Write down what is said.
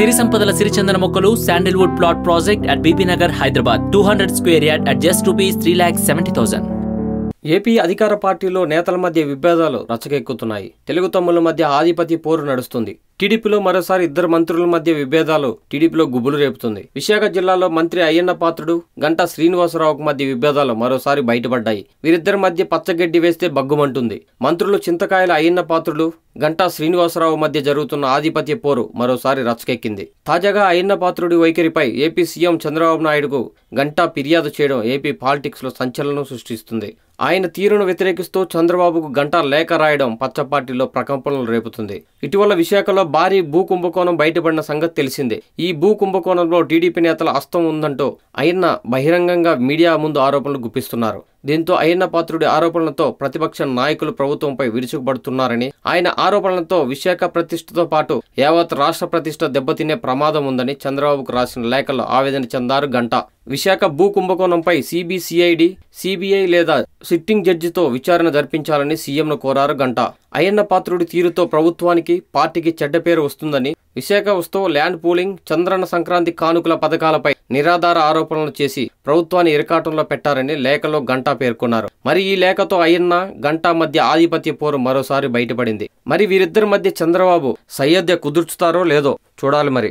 సిరి సంపదల సిరిచందన మొక్కలు sandalwood plot project at Bibinagar Hyderabad two hundred square yard at just rupees three lakh seventy thousand AP అధికార పార్టీలో నేతల మధ్య విభేదాలు రచ్చకెక్కుతున్నాయి తెలుగు తమ్ముల మధ్య ఆధిపత్య పోరు నడుస్తుంది. టీడీపీలో మరోసారి ఇద్దరు మంత్రుల మధ్య విభేదాలు టీడీపీలో గుబులు రేపుతుంది. విశాఖ జిల్లాలో మంత్రి అయ్యన్న పాత్రుడు గంటా శ్రీనివాసరావుకు మధ్య విభేదాలు మరోసారి బయటపడ్డాయి. వీరిద్దరి మధ్య పచ్చగడ్డి వేస్తే బగ్గుమంటుంది. మంత్రులు చింతకాయల అయ్యన్న పాత్రుడు గంటా శ్రీనివాసరావు మధ్య జరుగుతున్న ఆధిపత్య పోరు మరోసారి రచ్చకెక్కింది. తాజాగా అయ్యన్న పాత్రుడి వైఖరిపై ఏపీ సీఎం చంద్రబాబు నాయుడుకు గంటా ఫిర్యాదు చేయడం ఏపీ పాలిటిక్స్లో సంచలనం సృష్టిస్తుంది. ఆయన తీరును వ్యతిరేకిస్తూ చంద్రబాబుకు గంటా లేఖ రాయడం పచ్చపార్టీలో ప్రకంపనలు రేపుతుంది. ఇటీవల విశాఖలో భారీ భూ కుంభకోణం బయటపడిన సంగతి తెలిసిందే. ఈ భూ కుంభకోణంలో టీడీపీ నేతల హస్తం ఉందంటూ అయ్యన్న బహిరంగంగా మీడియా ముందు ఆరోపణలు గుప్పిస్తున్నారు. దీంతో అయ్యన్న పాత్రుడి ఆరోపణలతో ప్రతిపక్ష నాయకులు ప్రభుత్వంపై విరుచుకుపడుతున్నారని ఆయన ఆరోపణలతో విశాఖ ప్రతిష్టతో పాటు యావత్ రాష్ట్ర ప్రతిష్ట దెబ్బతినే ప్రమాదం ఉందని చంద్రబాబుకు రాసిన లేఖలో ఆవేదన చెందారు గంట. విశాఖ భూ కుంభకోణంపై సిబిసిఐడి సిబిఐ లేదా సిట్టింగ్ జడ్జితో విచారణ జరిపించాలని సీఎంను కోరారు గంట. అయ్యన్న పాత్రుడి తీరుతో ప్రభుత్వానికి పార్టీకి చెడ్డ పేరు వస్తుందని విశాఖ ఉత్సవ ల్యాండ్ పూలింగ్ చంద్రన్న సంక్రాంతి కానుకల పథకాలపై నిరాధార ఆరోపణలు చేసి ప్రభుత్వాన్ని ఇరకాటంలో పెట్టారని లేఖలో గంటా పేర్కొన్నారు. మరి ఈ లేఖతో అయ్యన్న గంటా మధ్య ఆధిపత్య పోరు మరోసారి బయటపడింది. మరి వీరిద్దరి మధ్య చంద్రబాబు సయ్యద్య కుదుర్చుతారో లేదో చూడాలి మరి.